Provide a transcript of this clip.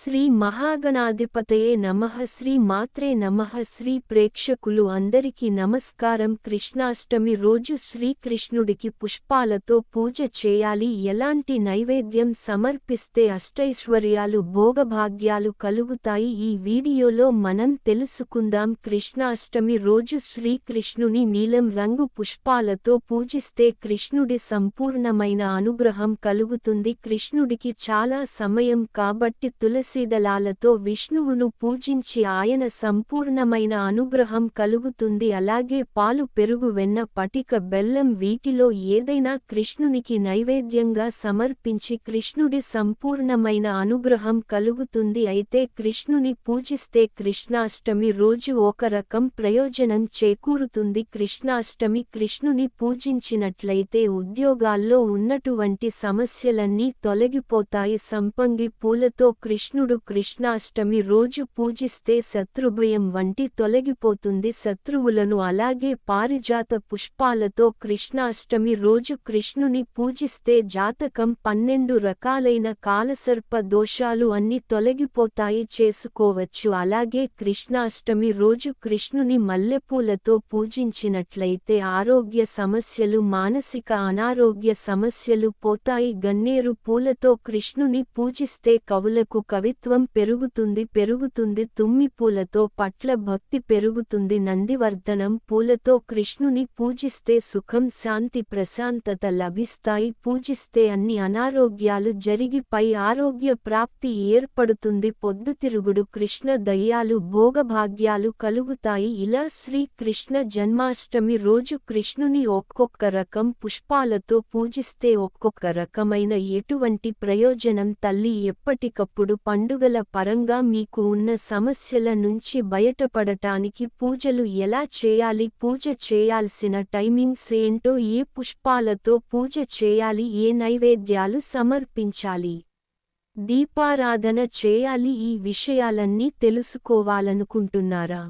శ్రీ మహాగణాధిపతయే నమః శ్రీ మాత్రే నమః శ్రీ ప్రేక్షకులు అందరికీ నమస్కారం. కృష్ణాష్టమి రోజు శ్రీకృష్ణుడికి పుష్పాలతో పూజ చేయాలి. ఎలాంటి నైవేద్యం సమర్పిస్తే అష్టైశ్వర్యాలు భోగభాగ్యాలు కలుగుతాయి? ఈ వీడియోలో మనం తెలుసుకుందాం. కృష్ణాష్టమి రోజు శ్రీకృష్ణుని నీలం రంగు పుష్పాలతో పూజిస్తే కృష్ణుడి సంపూర్ణమైన అనుగ్రహం కలుగుతుంది. కృష్ణుడికి చాలా సమయం కాబట్టి తులసీదళాలతో విష్ణువును పూజించి ఆయన సంపూర్ణమైన అనుగ్రహం కలుగుతుంది. అలాగే పాలు పెరుగు వెన్న పటిక బెల్లం వీటిలో ఏదైనా కృష్ణునికి నైవేద్యంగా సమర్పించి కృష్ణుడి సంపూర్ణమైన అనుగ్రహం కలుగుతుంది. అయితే కృష్ణుని పూజిస్తే కృష్ణాష్టమి రోజు ఒక రకం ప్రయోజనం చేకూరుతుంది. కృష్ణాష్టమి కృష్ణుని పూజించినట్లయితే ఉద్యోగాల్లో ఉన్నటువంటి సమస్యలన్నీ తొలగిపోతాయి. సంపంగి పూలతో కృష్ణుడు కృష్ణాష్టమి రోజు పూజిస్తే శత్రుభయం వంటి తొలగిపోతుంది శత్రువులను. అలాగే పారిజాత పుష్పాలతో కృష్ణాష్టమి రోజు కృష్ణుని పూజిస్తే జాతకం పన్నెండు రకాలైన కాలసర్ప దోషాలు అన్ని తొలగిపోతాయి చేసుకోవచ్చు. అలాగే కృష్ణాష్టమి రోజు కృష్ణుని మల్లెపూలతో పూజించినట్లయితే ఆరోగ్య సమస్యలు మానసిక అనారోగ్య సమస్యలు పోతాయి. గన్నేరు పూలతో కృష్ణుని పూజిస్తే కవులకు కవి కవిత్వం పెరుగుతుంది పెరుగుతుంది తుమ్మి పూలతో పట్ల భక్తి పెరుగుతుంది నందివర్ధనం పూలతో. కృష్ణుని పూజిస్తే సుఖం శాంతి ప్రశాంతత లభిస్తాయి. పూజిస్తే అన్ని అనారోగ్యాలు జరిగి పై ఆరోగ్య ప్రాప్తి ఏర్పడుతుంది. పొద్దుతిరుగుడు కృష్ణ దయ్యాలు భోగభాగ్యాలు కలుగుతాయి. ఇలా శ్రీ కృష్ణ జన్మాష్టమి రోజు కృష్ణుని ఒక్కొక్క రకం పుష్పాలతో పూజిస్తే ఒక్కొక్క రకమైన ఎటువంటి ప్రయోజనం? తల్లి ఎప్పటికప్పుడు పండుగల పరంగా మీకు ఉన్న సమస్యల నుంచి బయటపడటానికి పూజలు ఎలా చేయాలి? పూజ చేయాల్సిన టైమింగ్స్ ఏంటో ఏ పుష్పాలతో పూజ చేయాలి? ఏ నైవేద్యాలు సమర్పించాలి? దీపారాధన చేయాలి? ఈ విషయాలన్నీ తెలుసుకోవాలనుకుంటున్నారా?